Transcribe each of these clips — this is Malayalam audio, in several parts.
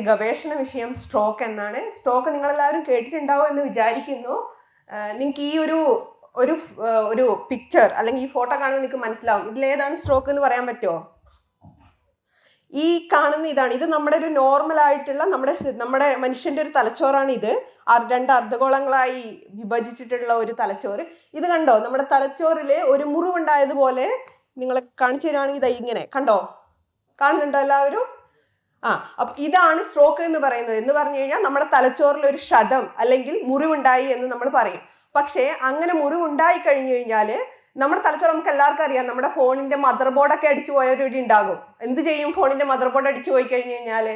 എന്റെ ഗവേഷണ വിഷയം സ്ട്രോക്ക് എന്നാണ്. സ്ട്രോക്ക് നിങ്ങളെല്ലാവരും കേട്ടിട്ടുണ്ടാവും എന്ന് വിചാരിക്കുന്നു. നിങ്ങൾക്ക് ഈ ഒരു ഒരു ഒരു പിക്ചർ അല്ലെങ്കിൽ ഈ ഫോട്ടോ കാണുമ്പോൾ നിങ്ങൾക്ക് മനസ്സിലാവും. ഇതിലേതാണ് സ്ട്രോക്ക് എന്ന് പറയാൻ പറ്റുമോ ഈ കാണുന്ന ഇതാണ്. ഇത് നമ്മുടെ ഒരു നോർമൽ ആയിട്ടുള്ള നമ്മുടെ നമ്മുടെ മനുഷ്യന്റെ ഒരു തലച്ചോറാണ് ഇത്. രണ്ട് അർദ്ധഗോളങ്ങളായി വിഭജിച്ചിട്ടുള്ള ഒരു തലച്ചോറ്. ഇത് കണ്ടോ? നമ്മുടെ തലച്ചോറിൽ ഒരു മുറിവുണ്ടായതുപോലെ നിങ്ങളെ കാണിച്ചു തരുവാണെങ്കിൽ ഇതാ ഇങ്ങനെ. കണ്ടോ? കാണുന്നുണ്ടോ എല്ലാവരും? ആ അപ്പൊ ഇതാണ് സ്ട്രോക്ക് എന്ന് പറയുന്നത്. എന്ന് പറഞ്ഞു കഴിഞ്ഞാൽ നമ്മുടെ തലച്ചോറിൽ ഒരു ക്ഷതം അല്ലെങ്കിൽ മുറിവുണ്ടായി എന്ന് നമ്മൾ പറയും. പക്ഷേ അങ്ങനെ മുറിവുണ്ടായി കഴിഞ്ഞു കഴിഞ്ഞാൽ നമ്മുടെ തലച്ചോറ് നമുക്ക് എല്ലാവർക്കും അറിയാം. നമ്മുടെ ഫോണിന്റെ മദർ ബോർഡൊക്കെ അടിച്ചു പോയവരൂടെ ഉണ്ടാകും. എന്ത് ചെയ്യും ഫോണിന്റെ മദർ ബോർഡ് അടിച്ചു പോയി കഴിഞ്ഞു കഴിഞ്ഞാൽ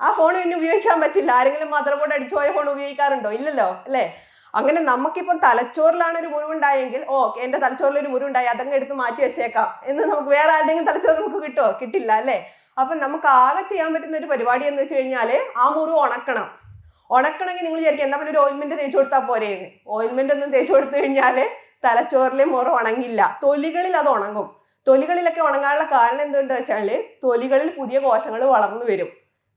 ആ ഫോൺ പിന്നെ ഉപയോഗിക്കാൻ പറ്റില്ല. ആരെങ്കിലും മദർ ബോർഡ് അടിച്ചു പോയ ഫോൺ ഉപയോഗിക്കാറുണ്ടോ? ഇല്ലല്ലോ അല്ലേ? അങ്ങനെ നമുക്കിപ്പം തലച്ചോറിലാണ് ഒരു മുറിവുണ്ടായെങ്കിൽ ഓ എന്റെ തലച്ചോറിൽ ഒരു മുറിവുണ്ടായി അതങ്ങ് എടുത്ത് മാറ്റി വെച്ചേക്കാം. എന്ന് നമുക്ക് വേറെ ആരുടെങ്കിലും തലച്ചോറ് നമുക്ക് കിട്ടുമോ കിട്ടില്ല അല്ലേ? അപ്പൊ നമുക്ക് ആകെ ചെയ്യാൻ പറ്റുന്ന ഒരു പരിപാടി എന്ന് വെച്ച് കഴിഞ്ഞാൽ ആ മുറിവ് ഉണക്കണം. ഉണക്കണമെങ്കിൽ നിങ്ങൾ വിചാരിക്കും പറയുക ഒരു ഓയിൻമെന്റ് തേച്ച് കൊടുത്താൽ പോരേന്ന് ഓയിൻമെന്റ് ഒന്നും തേച്ച് കൊടുത്തു കഴിഞ്ഞാൽ തലച്ചോറിലെ മുറ ഉണങ്ങില്ല. തൊലികളിൽ അത് ഉണങ്ങും. തൊലികളിലൊക്കെ ഉണങ്ങാനുള്ള കാരണം എന്തുണ്ടെന്ന് വെച്ചാൽ തൊലികളിൽ പുതിയ കോശങ്ങൾ വളർന്നു വരും.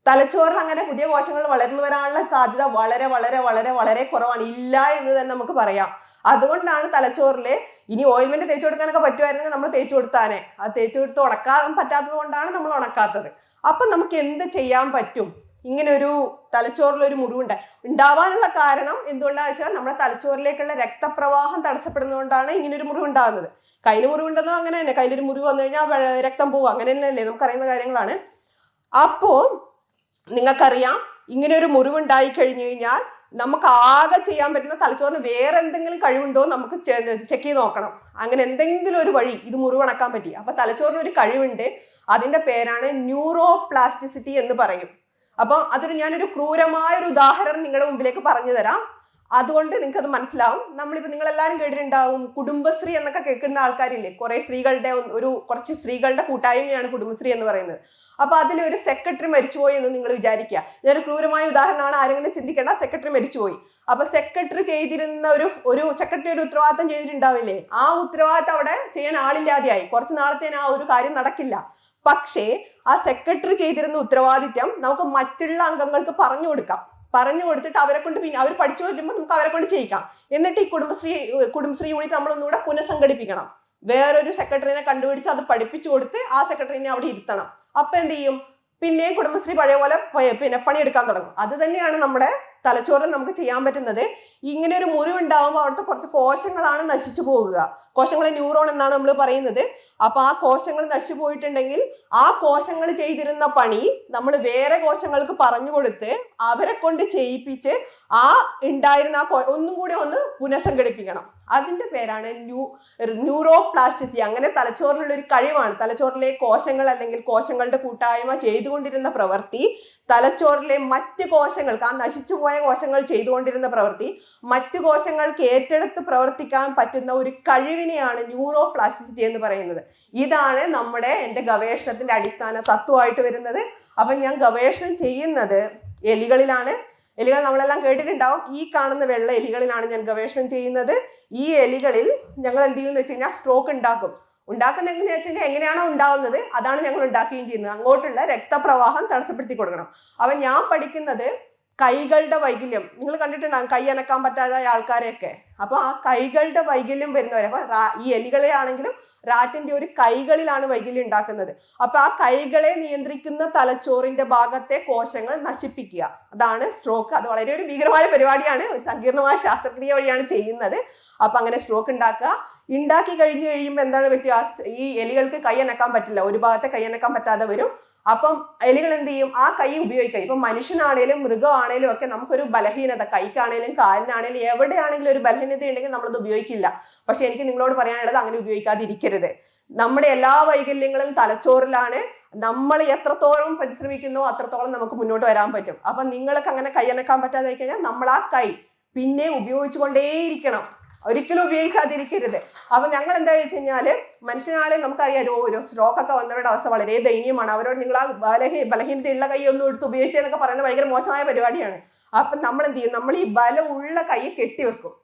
തലച്ചോറിൽ അങ്ങനെ പുതിയ കോശങ്ങൾ വളർന്നു വരാനുള്ള സാധ്യത വളരെ വളരെ വളരെ വളരെ കുറവാണ്. ഇല്ല എന്ന് തന്നെ നമുക്ക് പറയാം. അതുകൊണ്ടാണ് തലച്ചോറിൽ ഇനി ഓയിൽമെന്റ് തേച്ചു കൊടുക്കാനൊക്കെ പറ്റുമായിരുന്നെങ്കിൽ നമ്മൾ തേച്ചു കൊടുത്താനെ. ആ തേച്ചു കൊടുത്ത് ഉണക്കാൻ പറ്റാത്തത് കൊണ്ടാണ് നമ്മൾ ഉണക്കാത്തത്. അപ്പൊ നമുക്ക് എന്ത് ചെയ്യാൻ പറ്റും? ഇങ്ങനെ ഒരു തലച്ചോറിൽ ഒരു മുറിവുണ്ട്. ഉണ്ടാവാനുള്ള കാരണം എന്തുകൊണ്ടാന്ന് വെച്ചാൽ നമ്മുടെ തലച്ചോറിലേക്കുള്ള രക്തപ്രവാഹം തടസ്സപ്പെടുന്നതുകൊണ്ടാണ് ഇങ്ങനെ ഒരു മുറിവ് ഉണ്ടാകുന്നത് കയ്യിൽ മുറിവുണ്ടെന്നോ അങ്ങനെ തന്നെ കയ്യിലൊരു മുറിവ് വന്നു കഴിഞ്ഞാൽ രക്തം പോകും അങ്ങനെ തന്നെയല്ലേ? നമുക്കറിയുന്ന കാര്യങ്ങളാണ്. അപ്പോ നിങ്ങൾക്കറിയാം ഇങ്ങനെ ഒരു മുറിവുണ്ടായി കഴിഞ്ഞു കഴിഞ്ഞാൽ നമുക്ക് ആകെ ചെയ്യാൻ പറ്റുന്ന തലച്ചോറിന് വേറെ എന്തെങ്കിലും കഴിവുണ്ടോ നമുക്ക് ചെക്ക് ചെയ്ത് നോക്കണം. അങ്ങനെ എന്തെങ്കിലും ഒരു വഴി ഇത് മുറിവണക്കാൻ പറ്റി. അപ്പൊ തലച്ചോറിന് ഒരു കഴിവുണ്ട്. അതിന്റെ പേരാണ് ന്യൂറോ പ്ലാസ്റ്റിസിറ്റി എന്ന് പറയും. അപ്പോൾ അതൊരു ഞാനൊരു ക്രൂരമായ ഒരു ഉദാഹരണം നിങ്ങളുടെ മുമ്പിലേക്ക് പറഞ്ഞു തരാം. അതുകൊണ്ട് നിങ്ങൾക്ക് അത് മനസ്സിലാവും. നമ്മളിപ്പോൾ നിങ്ങൾ എല്ലാവരും കേട്ടിട്ടുണ്ടാവും കുടുംബശ്രീ എന്നൊക്കെ കേൾക്കുന്ന ആൾക്കാരില്ലേ? കുറെ സ്ത്രീകളുടെ ഒരു കുറച്ച് സ്ത്രീകളുടെ കൂട്ടായ്മയാണ് കുടുംബശ്രീ എന്ന് പറയുന്നത്. അപ്പൊ അതിൽ ഒരു സെക്രട്ടറി മരിച്ചുപോയി എന്ന് നിങ്ങൾ വിചാരിക്കുക. ഞാനൊരു ക്രൂരമായ ഉദാഹരണമാണ് ആരെങ്കിലും ചിന്തിക്കേണ്ട സെക്രട്ടറി മരിച്ചുപോയി. അപ്പൊ സെക്രട്ടറി ചെയ്തിരുന്ന ഒരു ഒരു സെക്രട്ടറി ഒരു ഉത്തരവാദിത്തം ചെയ്തിട്ടുണ്ടാവില്ലേ? ആ ഉത്തരവാദിത്തം അവിടെ ചെയ്യാൻ ആളില്ലാതെയായി. കുറച്ച് നാളത്തേന് ആ ഒരു കാര്യം നടക്കില്ല. പക്ഷേ ആ സെക്രട്ടറി ചെയ്തിരുന്ന ഉത്തരവാദിത്യം നമുക്ക് മറ്റുള്ള അംഗങ്ങൾക്ക് പറഞ്ഞു കൊടുക്കാം. പറഞ്ഞു കൊടുത്തിട്ട് അവരെ കൊണ്ട് പിന്നെ അവർ പഠിച്ചു വരുമ്പോൾ നമുക്ക് അവരെ കൊണ്ട് ചെയ്യിക്കാം. എന്നിട്ട് ഈ കുടുംബശ്രീ കുടുംബശ്രീ യൂണിറ്റ് നമ്മൾ ഒന്നുകൂടെ പുനഃസംഘടിപ്പിക്കണം. വേറൊരു സെക്രട്ടറിനെ കണ്ടുപിടിച്ച് അത് പഠിപ്പിച്ചു കൊടുത്ത് ആ സെക്രട്ടറിനെ അവിടെ ഇരുത്തണം. അപ്പൊ എന്ത് ചെയ്യും? പിന്നെയും കുടുംബശ്രീ പഴയ പോലെ പിന്നെ പണിയെടുക്കാൻ തുടങ്ങും. അത് തന്നെയാണ് നമ്മുടെ തലച്ചോറിൽ നമുക്ക് ചെയ്യാൻ പറ്റുന്നത്. ഇങ്ങനെ ഒരു മുറിവുണ്ടാവുമ്പോൾ അവിടുത്തെ കുറച്ച് കോശങ്ങളാണ് നശിച്ചു പോകുക. കോശങ്ങളെ ന്യൂറോൺ എന്നാണ് നമ്മൾ പറയുന്നത്. അപ്പൊ ആ കോശങ്ങൾ നശിച്ചു പോയിട്ടുണ്ടെങ്കിൽ ആ കോശങ്ങൾ ചെയ്തിരുന്ന പണി നമ്മൾ വേറെ കോശങ്ങൾക്ക് പറഞ്ഞു കൊടുത്ത് അവരെ കൊണ്ട് ചെയ്യിപ്പിച്ച് ആ ഉണ്ടായിരുന്ന ആ ഒന്നും കൂടി ഒന്ന് പുനഃസംഘടിപ്പിക്കണം. അതിന്റെ പേരാണ് ന്യൂ ന്യൂറോ പ്ലാസ്റ്റിറ്റി അങ്ങനെ തലച്ചോറിലുള്ള ഒരു കഴിവാണ്. തലച്ചോറിലെ കോശങ്ങൾ അല്ലെങ്കിൽ കോശങ്ങളുടെ കൂട്ടായ്മ ചെയ്തുകൊണ്ടിരുന്ന പ്രവൃത്തി തലച്ചോറിലെ മറ്റ് കോശങ്ങൾക്ക് ആ നശിച്ചുപോയ കോശങ്ങൾ ചെയ്തുകൊണ്ടിരുന്ന പ്രവൃത്തി മറ്റു കോശങ്ങൾക്ക് ഏറ്റെടുത്ത് പ്രവർത്തിക്കാൻ പറ്റുന്ന ഒരു കഴിവിനെയാണ് ന്യൂറോ പ്ലാസ്റ്റിസിറ്റി എന്ന് പറയുന്നത്? ഇതാണ് നമ്മുടെ എന്റെ ഗവേഷണത്തിന്റെ അടിസ്ഥാന തത്വമായിട്ട് വരുന്നത്. അപ്പം ഞാൻ ഗവേഷണം ചെയ്യുന്നത് എലികളിലാണ്. എലികൾ നമ്മളെല്ലാം കേട്ടിട്ടുണ്ടാവും. ഈ കാണുന്ന വെള്ള എലികളിലാണ് ഞാൻ ഗവേഷണം ചെയ്യുന്നത്. ഈ എലികളിൽ ഞങ്ങൾ എന്ത് ചെയ്യുമെന്ന് വെച്ച് കഴിഞ്ഞാൽ സ്ട്രോക്ക് ഉണ്ടാക്കും. ഉണ്ടാക്കുന്ന എങ്ങനെയാ വെച്ച് കഴിഞ്ഞാൽ എങ്ങനെയാണോ ഉണ്ടാവുന്നത്? അതാണ് ഞങ്ങൾ ഉണ്ടാക്കുകയും ചെയ്യുന്നത്. അങ്ങോട്ടുള്ള രക്തപ്രവാഹം തടസ്സപ്പെടുത്തി കൊടുക്കണം. അപ്പൊ ഞാൻ പഠിക്കുന്നത് കൈകളുടെ വൈകല്യം. നിങ്ങൾ കണ്ടിട്ടുണ്ടാകും കൈ അനക്കാൻ പറ്റാതായ ആൾക്കാരെയൊക്കെ. അപ്പൊ ആ കൈകളുടെ വൈകല്യം വരുന്നവരെ അപ്പൊ ഈ എലികളെ ആണെങ്കിലും റാറ്റിന്റെ ഒരു കൈകളിലാണ് വൈകല്യം ഉണ്ടാക്കുന്നത്. അപ്പൊ ആ കൈകളെ നിയന്ത്രിക്കുന്ന തലച്ചോറിന്റെ ഭാഗത്തെ കോശങ്ങൾ നശിപ്പിക്കുക. അതാണ് സ്ട്രോക്ക് അത് വളരെ ഒരു ഭീകരമായ പരിപാടിയാണ്. ഒരു സങ്കീർണമായ ശാസ്ത്രക്രിയ വഴിയാണ് ചെയ്യുന്നത്. അപ്പൊ അങ്ങനെ സ്ട്രോക്ക് ഉണ്ടാക്കുക. ഉണ്ടാക്കി കഴിഞ്ഞ് കഴിയുമ്പോൾ എന്താണ് പറ്റുക? ഈ എലികൾക്ക് കൈ അനക്കാൻ പറ്റില്ല. ഒരു ഭാഗത്തെ കൈ അനക്കാൻ പറ്റാതെ വരും. അപ്പം എലികൾ എന്ത് ചെയ്യും? ആ കൈ ഉപയോഗിക്കുക ഇപ്പൊ മനുഷ്യനാണേലും മൃഗമാണേലും ഒക്കെ നമുക്കൊരു ബലഹീനത കൈക്കാണേലും കാലിനാണേലും എവിടെയാണെങ്കിലും ഒരു ബലഹീനത ഉണ്ടെങ്കിൽ നമ്മളത് ഉപയോഗിക്കില്ല. പക്ഷെ എനിക്ക് നിങ്ങളോട് പറയാനുള്ളത് അങ്ങനെ ഉപയോഗിക്കാതിരിക്കരുത്. നമ്മുടെ എല്ലാ വൈകല്യങ്ങളും തലച്ചോറിലാണ്. നമ്മൾ എത്രത്തോളം പരിശ്രമിക്കുന്നു അത്രത്തോളം നമുക്ക് മുന്നോട്ട് വരാൻ പറ്റും. അപ്പൊ നിങ്ങൾക്ക് അങ്ങനെ കൈ അനക്കാൻ പറ്റാതെ കഴിഞ്ഞാൽ നമ്മൾ ആ കൈ പിന്നെ ഉപയോഗിച്ചുകൊണ്ടേയിരിക്കണം. ഒരിക്കലും ഉപയോഗിക്കാതിരിക്കരുത്. അപ്പൊ ഞങ്ങൾ എന്താ വെച്ച് കഴിഞ്ഞാൽ മനുഷ്യനാളെ നമുക്കറിയാം ഒരു സ്ട്രോക്ക് ഒക്കെ വന്നവരുടെ അവസ്ഥ വളരെ ദയനീയമാണ്. അവരോട് നിങ്ങൾ ആ ബലഹീ ബലഹീനതയുള്ള കൈ ഒന്നും എടുത്ത് ഉപയോഗിച്ചെന്നൊക്കെ പറയുന്നത് ഭയങ്കര മോശമായ പരിപാടിയാണ്. അപ്പൊ നമ്മൾ എന്ത് ചെയ്യും? നമ്മൾ ഈ ബലമുള്ള കൈ കെട്ടിവെക്കും.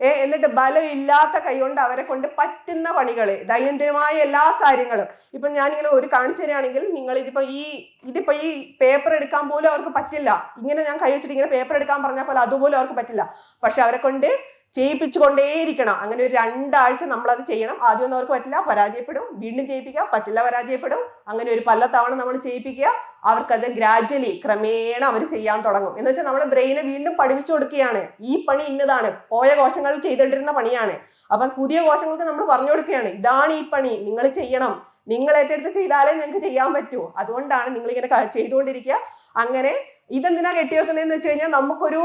ഏ എന്നിട്ട് ബലമില്ലാത്ത കൈകൊണ്ട് അവരെ കൊണ്ട് പറ്റുന്ന പണികൾ ദൈനംദിനമായ എല്ലാ കാര്യങ്ങളും. ഇപ്പൊ ഞാനിങ്ങനെ ഒരു കാണിച്ചു തരികയാണെങ്കിൽ നിങ്ങൾ ഇതിപ്പോ ഈ ഇതിപ്പോ ഈ പേപ്പർ എടുക്കാൻ പോലും അവർക്ക് പറ്റില്ല. ഇങ്ങനെ ഞാൻ കൈ വെച്ചിട്ട് ഇങ്ങനെ പേപ്പർ എടുക്കാൻ പറഞ്ഞാൽ പോലെ അതുപോലും അവർക്ക് പറ്റില്ല. പക്ഷെ അവരെ കൊണ്ട് ചെയ്യിപ്പിച്ചുകൊണ്ടേയിരിക്കണം. അങ്ങനെ ഒരു രണ്ടാഴ്ച അത് ചെയ്യണം. ആദ്യമൊന്നും അവർക്ക് പറ്റില്ല. പരാജയപ്പെടും. വീണ്ടും ചെയ്യിപ്പിക്കുക. പറ്റില്ല പരാജയപ്പെടും. അങ്ങനെ ഒരു പല തവണ നമ്മൾ ചെയ്യിപ്പിക്കുക. അവർക്കത് ഗ്രാജ്വലി ക്രമേണ അവർ ചെയ്യാൻ തുടങ്ങും. എന്ന് വെച്ചാൽ നമ്മൾ ബ്രെയിനെ വീണ്ടും പഠിപ്പിച്ചു കൊടുക്കുകയാണ്. ഈ പണി ഇന്നതാണ്. പോയ കോശങ്ങൾ ചെയ്തിട്ടിരുന്ന പണിയാണ്. അപ്പം പുതിയ കോശങ്ങൾക്ക് നമ്മൾ പറഞ്ഞു കൊടുക്കുകയാണ്. ഇതാണ് ഈ പണി. നിങ്ങൾ ചെയ്യണം. നിങ്ങൾ ഏറ്റെടുത്ത് ചെയ്താലേ നിങ്ങൾക്ക് ചെയ്യാൻ പറ്റൂ. അതുകൊണ്ടാണ് നിങ്ങൾ ഇങ്ങനെ ചെയ്തുകൊണ്ടിരിക്കുക. അങ്ങനെ ഇതെന്തിനാ കെട്ടിവെക്കുന്നതെന്ന് വെച്ച് കഴിഞ്ഞാൽ നമുക്കൊരു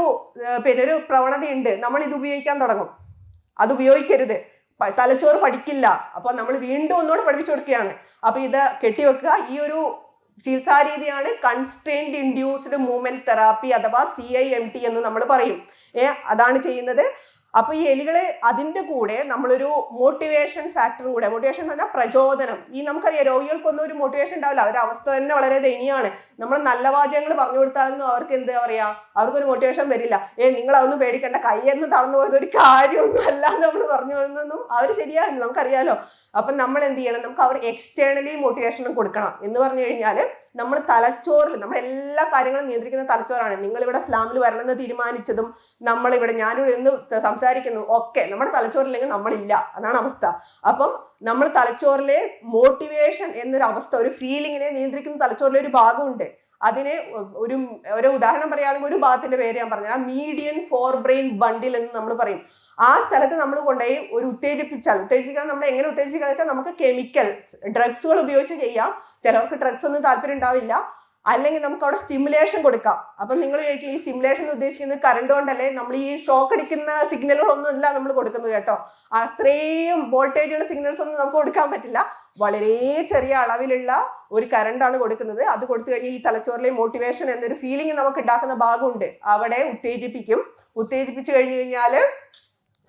പിന്നെ ഒരു പ്രവണതയുണ്ട്. നമ്മൾ ഇത് ഉപയോഗിക്കാൻ തുടങ്ങും. അത് ഉപയോഗിക്കരുത്. തലച്ചോറ് പഠിക്കില്ല. അപ്പൊ നമ്മൾ വീണ്ടും ഒന്നുകൂടെ പഠിപ്പിച്ചു കൊടുക്കുകയാണ്. അപ്പൊ ഇത് കെട്ടിവെക്കുക. ഈ ഒരു ചികിത്സാ രീതിയാണ് കൺസ്ട്രെയിൻഡ് ഇൻഡ്യൂസ്ഡ് മൂവ്മെന്റ് തെറാപ്പി അഥവാ സി ഐ എം ടി എന്ന് നമ്മൾ പറയും. ഏ അതാണ് ചെയ്യുന്നത്. അപ്പൊ ഈ എലികൾ അതിന്റെ കൂടെ നമ്മളൊരു മോട്ടിവേഷൻ ഫാക്ടറും കൂടെ മോട്ടിവേഷൻ എന്ന് പറഞ്ഞാൽ പ്രചോദനം. ഈ നമുക്കറിയാം രോഗികൾക്കൊന്നും ഒരു മോട്ടിവേഷൻ ഉണ്ടാവില്ല. അവരുടെ അവസ്ഥ തന്നെ വളരെ ദയനീയമാണ്. നമ്മൾ നല്ല വാചകങ്ങൾ പറഞ്ഞു കൊടുത്താലൊന്നും അവർക്ക് എന്താ പറയാ? അവർക്കൊരു മോട്ടിവേഷൻ വരില്ല. ഏ നിങ്ങൾ അതൊന്നും പേടിക്കേണ്ട. കൈ എന്ന് തളർന്നു പോയത് ഒരു കാര്യമൊന്നും അല്ല നമ്മൾ പറഞ്ഞു എന്നൊന്നും അവർ ശരിയാവില്ല നമുക്കറിയാലോ. അപ്പം നമ്മൾ എന്ത് ചെയ്യണം? നമുക്ക് അവർ എക്സ്റ്റേണലി മോട്ടിവേഷനും കൊടുക്കണം എന്ന് പറഞ്ഞു കഴിഞ്ഞാൽ നമ്മൾ തലച്ചോറിൽ നമ്മൾ എല്ലാ കാര്യങ്ങളും നിയന്ത്രിക്കുന്ന തലച്ചോറാണ്. നിങ്ങൾ ഇവിടെ സ്ലാമിൽ വരണമെന്ന് തീരുമാനിച്ചതും നമ്മളിവിടെ ഞാനിവിടെ ഇന്ന് സംസാരിക്കുന്നു ഒക്കെ നമ്മുടെ തലച്ചോറില്ലെങ്കിൽ നമ്മളില്ല. അതാണ് അവസ്ഥ. അപ്പം നമ്മൾ തലച്ചോറിലെ മോട്ടിവേഷൻ എന്നൊരു അവസ്ഥ ഒരു ഫീലിങ്ങിനെ നിയന്ത്രിക്കുന്ന തലച്ചോറിലെ ഒരു ഭാഗമുണ്ട്. അതിനെ ഒരു ഒരു ഉദാഹരണം പറയുകയാണെങ്കിൽ ഒരു ഭാഗത്തിന്റെ പേര് ഞാൻ പറഞ്ഞുതരാം. മീഡിയൻ ഫോർ ബ്രെയിൻ ബണ്ടിൽ എന്ന് നമ്മൾ പറയും. ആ സ്ഥലത്ത് നമ്മൾ കൊണ്ടുപോയി ഒരു ഉത്തേജിപ്പിച്ചാൽ ഉത്തേജിപ്പിക്കാൻ നമ്മൾ എങ്ങനെ ഉത്തേജിപ്പിക്കാന്ന് വെച്ചാൽ നമുക്ക് കെമിക്കൽസ് ഡ്രഗ്സുകൾ ഉപയോഗിച്ച് ചെയ്യാം. ചിലവർക്ക് ഡ്രഗ്സ് ഒന്നും താല്പര്യം ഉണ്ടാവില്ല. അല്ലെങ്കിൽ നമുക്ക് അവിടെ സ്റ്റിമുലേഷൻ കൊടുക്കാം. അപ്പം നിങ്ങൾ ചോദിക്കും ഈ സ്റ്റിമുലേഷൻ ഉദ്ദേശിക്കുന്നത് കറണ്ട് കൊണ്ടല്ലേ? നമ്മൾ ഈ ഷോക്ക് അടിക്കുന്ന സിഗ്നലുകളൊന്നും അല്ല നമ്മൾ കൊടുക്കുന്നത് കേട്ടോ. അത്രയും വോൾട്ടേജുള്ള സിഗ്നൽസ് ഒന്നും നമുക്ക് കൊടുക്കാൻ പറ്റില്ല. വളരെ ചെറിയ അളവിലുള്ള ഒരു കറണ്ടാണ് കൊടുക്കുന്നത്. അത് കൊടുത്തു കഴിഞ്ഞാൽ ഈ തലച്ചോറിലെ മോട്ടിവേഷൻ എന്നൊരു ഫീലിംഗ് നമുക്ക് ഉണ്ടാക്കുന്ന ഭാഗമുണ്ട്. അവിടെ ഉത്തേജിപ്പിക്കും. ഉത്തേജിപ്പിച്ചു കഴിഞ്ഞു കഴിഞ്ഞാൽ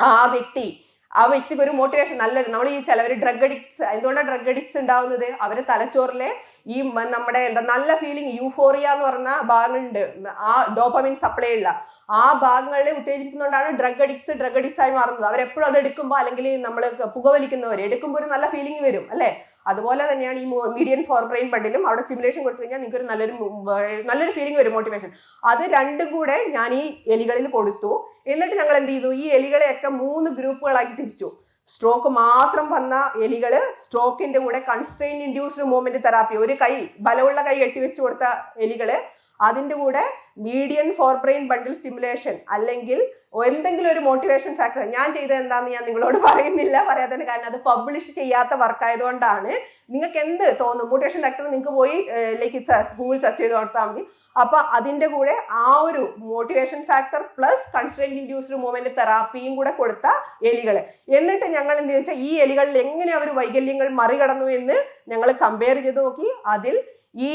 ആ വ്യക്തി ആ വ്യക്തിക്ക് ഒരു മോട്ടിവേഷൻ നല്ലൊരു നമ്മൾ ഈ ചിലവർ ഡ്രഗ് അഡിക്ട്സ് എന്തുകൊണ്ടാണ് ഡ്രഗ് അഡിക്ട്സ് ഉണ്ടാവുന്നത്? അവർ തലച്ചോറിലെ ഈ നമ്മുടെ എന്താ നല്ല ഫീലിംഗ് യൂഫോറിയ എന്ന് പറഞ്ഞ ഭാഗങ്ങളുണ്ട്. ആ ഡോപ്പമിൻ സപ്ലൈ ഉള്ള. ആ ഭാഗങ്ങളെ ഉത്തേജിപ്പിക്കുന്നതുകൊണ്ടാണ് ഡ്രഗ് അഡിക്ട്സ് ഡ്രഗ് അഡിക്ട്സ് ആയി മാറുന്നത്. അവരെപ്പോഴും അത് എടുക്കുമ്പോൾ അല്ലെങ്കിൽ നമ്മൾ പുകവലിക്കുന്നവർ എടുക്കുമ്പോൾ ഒരു നല്ല ഫീലിംഗ് വരും അല്ലേ? അതുപോലെ തന്നെയാണ് ഈ മീഡിയൻ ഫോർ ബ്രെയിൻ ബണ്ടിലും അവിടെ സിമുലേഷൻ കൊടുത്തു കഴിഞ്ഞാൽ നിങ്ങൾക്ക് ഒരു നല്ലൊരു നല്ലൊരു ഫീലിംഗ് വരും മോട്ടിവേഷൻ അത് രണ്ടും കൂടെ ഞാൻ ഈ എലികളിൽ കൊടുത്തു. എന്നിട്ട് ഞങ്ങൾ എന്ത് ചെയ്തു? ഈ എലികളെയൊക്കെ മൂന്ന് ഗ്രൂപ്പുകളാക്കി തിരിച്ചു. സ്ട്രോക്ക് മാത്രം വന്ന എലികൾ സ്ട്രോക്കിന്റെ കൂടെ കൺസ്ട്രെയിൻ ഇൻഡ്യൂസ്ഡ് മൂവ്മെന്റ് തെറാപ്പി ഒരു കൈ ബലമുള്ള കൈ കെട്ടിവെച്ച് കൊടുത്ത എലികൾ അതിന്റെ കൂടെ median forebrain bundle stimulation അല്ലെങ്കിൽ എന്തെങ്കിലും ഒരു മോട്ടിവേഷൻ ഫാക്ടർ ഞാൻ ചെയ്തത് എന്താന്ന് ഞാൻ നിങ്ങളോട് പറയുന്നില്ല. പറയാത്തതിന് കാരണം അത് പബ്ലിഷ് ചെയ്യാത്ത വർക്കായതുകൊണ്ടാണ് നിങ്ങൾക്ക് എന്ത് തോന്നും? മോട്ടിവേഷൻ ഫാക്ടർ നിങ്ങൾക്ക് പോയി ലൈക്ക് ഗൂഗിൾ സെർച്ച് ചെയ്ത് കൊടുത്താൽ മതി. അപ്പൊ അതിന്റെ കൂടെ ആ ഒരു motivation factor plus constraint induced movement തെറാപ്പിയും കൂടെ കൊടുത്ത എലികൾ എന്നിട്ട് ഞങ്ങൾ എന്ത് വെച്ചാൽ ഈ എലികളിൽ എങ്ങനെ അവർ വൈകല്യങ്ങൾ മറികടന്നു എന്ന് ഞങ്ങൾ കമ്പയർ ചെയ്ത് നോക്കി. അതിൽ ഈ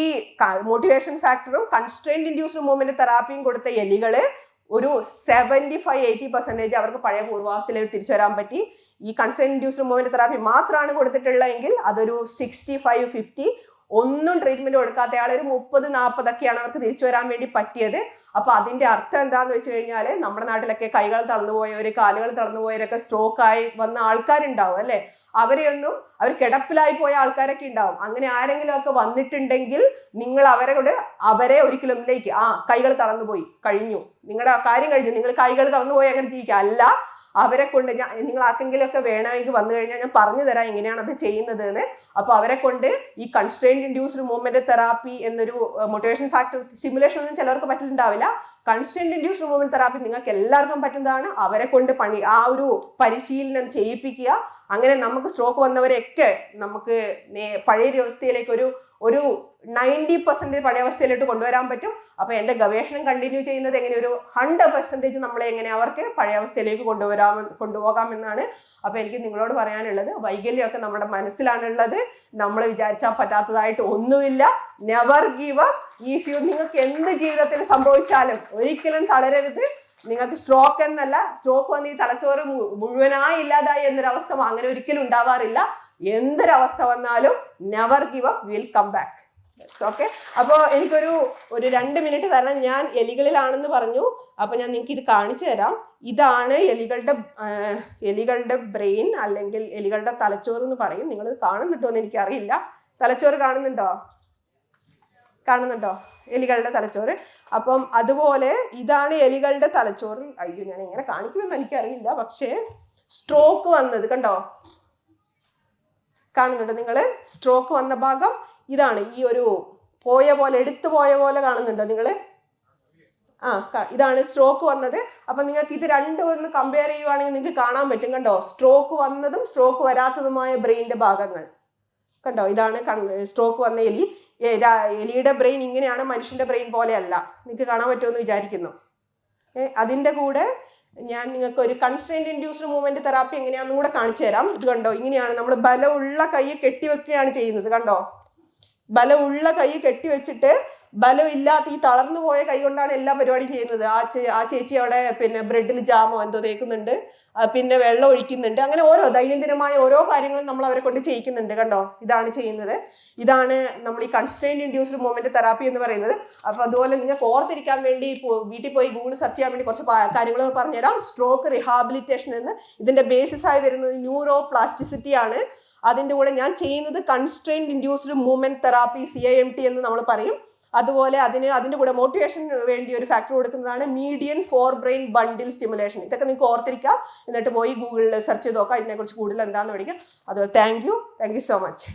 മോട്ടിവേഷൻ ഫാക്ടറും കൺസ്ട്രെയിൻഡ് ഇൻഡ്യൂസ്ഡ് മൂവ്മെന്റ് തെറാപ്പിയും കൊടുത്ത എലികൾ ഒരു സെവന്റി ഫൈവ് എയ്റ്റി പെർസെന്റേജ് അവർക്ക് പഴയ പൂർവാവസ്ഥയിലേക്ക് തിരിച്ചു വരാൻ പറ്റി. ഈ കൺസ്ട്രെയിൻ ഇൻഡ്യൂസ്ഡ് മൂവ്മെന്റ് തെറാപ്പി മാത്രമാണ് കൊടുത്തിട്ടുള്ളതെങ്കിൽ അതൊരു സിക്സ്റ്റി ഫൈവ് ഫിഫ്റ്റി ഒന്നും ട്രീറ്റ്മെന്റ് കൊടുക്കാത്ത ആൾ ഒരു മുപ്പത് നാൽപ്പതൊക്കെയാണ് അവർക്ക് തിരിച്ചു വരാൻ വേണ്ടി പറ്റിയത്. അപ്പൊ അതിന്റെ അർത്ഥം എന്താന്ന് വെച്ച് കഴിഞ്ഞാൽ നമ്മുടെ നാട്ടിലൊക്കെ കൈകൾ തളർന്നു പോയവര് കാലുകൾ തളർന്നു പോയവരൊക്കെ സ്ട്രോക്ക് ആയി വന്ന ആൾക്കാരുണ്ടാവും അല്ലെ? അവരെയൊന്നും അവർ കിടപ്പിലായി പോയ ആൾക്കാരൊക്കെ ഉണ്ടാവും. അങ്ങനെ ആരെങ്കിലും ഒക്കെ വന്നിട്ടുണ്ടെങ്കിൽ നിങ്ങൾ അവരോട് അവരെ ഒരിക്കലും ലേക്ക് ആ കൈകൾ തളർന്നു പോയി കഴിഞ്ഞു. നിങ്ങളുടെ കാര്യം കഴിഞ്ഞു. നിങ്ങൾ കൈകൾ തളർന്നു പോയി അങ്ങനെ ജീവിക്കുക. അല്ല അവരെ കൊണ്ട് ഞാൻ നിങ്ങൾ ആർക്കെങ്കിലും ഒക്കെ വേണമെങ്കിൽ വന്നു കഴിഞ്ഞാൽ ഞാൻ പറഞ്ഞു തരാം എങ്ങനെയാണ് അത് ചെയ്യുന്നത് എന്ന് അപ്പൊ അവരെ കൊണ്ട് ഈ കൺസ്ട്രെയിൻ ഇൻഡ്യൂസ്ഡ് മൂവ്മെന്റ് തെറാപ്പി എന്നൊരു മോട്ടിവേഷൻ ഫാക്ടർ സിമുലേഷൻ ഒന്നും ചിലർക്ക് പറ്റിയിട്ടുണ്ടാവില്ല. കൺസ്റ്റന്റ് ഇൻഡ്യൂസ്ഡ് മൂവ്മെന്റ് തെറാപ്പി നിങ്ങൾക്ക് എല്ലാവർക്കും പറ്റുന്നതാണ്. അവരെ കൊണ്ട് പണി ആ ഒരു പരിശീലനം ചെയ്യിപ്പിക്കുക. അങ്ങനെ നമുക്ക് സ്ട്രോക്ക് വന്നവരെയൊക്കെ നമുക്ക് പഴയ അവസ്ഥയിലേക്ക് ഒരു ഒരു നയന്റി പെർസെന്റേജ് പഴയ അവസ്ഥയിലോട്ട് കൊണ്ടുവരാൻ പറ്റും. അപ്പോൾ എന്റെ ഗവേഷണം കണ്ടിന്യൂ ചെയ്യുന്നത് എങ്ങനെ ഒരു ഹൺഡ്രഡ് പെർസെന്റേജ് നമ്മളെ എങ്ങനെ അവർക്ക് പഴയ അവസ്ഥയിലേക്ക് കൊണ്ടുവരാം കൊണ്ടുപോകാമെന്നാണ്. അപ്പോൾ എനിക്ക് നിങ്ങളോട് പറയാനുള്ളത് വൈകല്യമൊക്കെ നമ്മുടെ മനസ്സിലാണുള്ളത്. നമ്മൾ വിചാരിച്ചാൽ പറ്റാത്തതായിട്ട് ഒന്നുമില്ല. Never give up if you നിങ്ങൾക്ക് എന്ത് ജീവിതത്തിൽ സംഭവിച്ചാലും ഒരിക്കലും തളരരുത്. നിങ്ങൾക്ക് സ്ട്രോക്ക് എന്നല്ല സ്ട്രോക്ക് വന്ന് ഈ തലച്ചോറ് മുഴുവനായി ഇല്ലാതായി എന്നൊരവസ്ഥ അങ്ങനെ ഒരിക്കലും ഉണ്ടാവാറില്ല. എന്തൊരവസ്ഥ വന്നാലും never give up will come back okay അപ്പോൾ എനിക്കൊരു ഒരു രണ്ട് മിനിറ്റ് തരണം. ഞാൻ എലികളിലാണെന്ന് പറഞ്ഞു. അപ്പോൾ ഞാൻ നിങ്ങൾക്ക് ഇത് കാണിച്ചു തരാം. ഇതാണ് എലികളുടെ എലികളുടെ ബ്രെയിൻ അല്ലെങ്കിൽ എലികളുടെ തലച്ചോറ് എന്ന് പറയും. നിങ്ങൾ കാണുന്നുണ്ടോ എന്ന് എനിക്കറിയില്ല. തലച്ചോറ് കാണുന്നുണ്ടോ? കാണുന്നുണ്ടോ? എലികളുടെ തലച്ചോറ്. അപ്പം അതുപോലെ ഇതാണ് എലികളുടെ തലച്ചോറ്. അയ്യോ ഞാൻ എങ്ങനെ കാണിക്കുമെന്ന് എനിക്കറിയില്ല. പക്ഷേ സ്ട്രോക്ക് വന്നത് കണ്ടോ? കാണുന്നുണ്ടോ. നിങ്ങൾ സ്ട്രോക്ക് വന്ന ഭാഗം ഇതാണ്. ഈ ഒരു പോയ പോലെ എടുത്തു പോയ പോലെ കാണുന്നുണ്ടോ. നിങ്ങൾ ആ ഇതാണ് സ്ട്രോക്ക് വന്നത്. അപ്പം നിങ്ങൾക്ക് ഇത് രണ്ടും ഒന്ന് കമ്പയർ ചെയ്യുവാണെങ്കിൽ നിങ്ങൾക്ക് കാണാൻ പറ്റും. കണ്ടോ? സ്ട്രോക്ക് വന്നതും സ്ട്രോക്ക് വരാത്തതുമായ ബ്രെയിനിന്റെ ഭാഗങ്ങൾ. കണ്ടോ? ഇതാണ് സ്ട്രോക്ക് വന്ന എലി. എലിയുടെ ബ്രെയിൻ ഇങ്ങനെയാണ് മനുഷ്യന്റെ ബ്രെയിൻ പോലെയല്ല നിങ്ങൾക്ക് കാണാൻ പറ്റുമെന്ന് വിചാരിക്കുന്നു. അതിന്റെ കൂടെ ഞാൻ നിങ്ങൾക്ക് ഒരു കൺസ്ട്രെയിന്റ് ഇൻഡ്യൂസ്ഡ് മൂവ്മെന്റ് തെറാപ്പി എങ്ങനെയാണെന്നും കൂടെ കാണിച്ചു തരാം. ഇത് കണ്ടോ? ഇങ്ങനെയാണ് നമ്മൾ ബലമുള്ള കൈ കെട്ടിവെക്കുകയാണ് ചെയ്യുന്നത്. കണ്ടോ? ബലമുള്ള കൈ കെട്ടിവെച്ചിട്ട് ബലമില്ലാത്ത ഈ തളർന്നു പോയ കൈ കൊണ്ടാണ് എല്ലാ പരിപാടിയും ചെയ്യുന്നത്. ആ ചേ ആ ചേച്ചി അവിടെ പിന്നെ ബ്രെഡിൽ ജാമോ എന്തോ തേക്കുന്നുണ്ട്. പിന്നെ വെള്ളം ഒഴിക്കുന്നുണ്ട്. അങ്ങനെ ഓരോ ദൈനംദിനമായ ഓരോ കാര്യങ്ങളും നമ്മൾ അവരെ കൊണ്ട് ചെയ്യിക്കുന്നുണ്ട് കണ്ടോ? ഇതാണ് ചെയ്യുന്നത്. ഇതാണ് നമ്മൾ ഈ കൺസ്ട്രെയിൻ ഇൻഡ്യൂസ്ഡ് മൂവ്മെന്റ് തെറാപ്പി എന്ന് പറയുന്നത്. അപ്പോൾ അതുപോലെ നിങ്ങൾക്ക് ഓർത്തിരിക്കാൻ വേണ്ടി വീട്ടിൽ പോയി ഗൂഗിൾ സെർച്ച് ചെയ്യാൻ വേണ്ടി കുറച്ച് കാര്യങ്ങൾ പറഞ്ഞുതരാം. സ്ട്രോക്ക് റിഹാബിലിറ്റേഷൻ എന്ന് ഇതിന്റെ ബേസിസ് ആയി വരുന്നത് ന്യൂറോ പ്ലാസ്റ്റിസിറ്റി ആണ്. അതിന്റെ കൂടെ ഞാൻ ചെയ്യുന്നത് constraint induced movement therapy C I M T എന്ന് നമ്മൾ പറയും. അതുപോലെ അതിന് അതിന്റെ കൂടെ മോട്ടിവേഷൻ വേണ്ടി ഒരു ഫാക്ടർ കൊടുക്കുന്നതാണ് median forebrain bundle stimulation ഇതൊക്കെ നിങ്ങൾക്ക് ഓർത്തിരിക്കാം. എന്നിട്ട് പോയി ഗൂഗിളിൽ സെർച്ച് ചെയ്ത് നോക്കാം. ഇതിനെക്കുറിച്ച് കൂടുതൽ എന്താണെന്ന് പഠിക്കാം. അതുപോലെ thank you thank you so much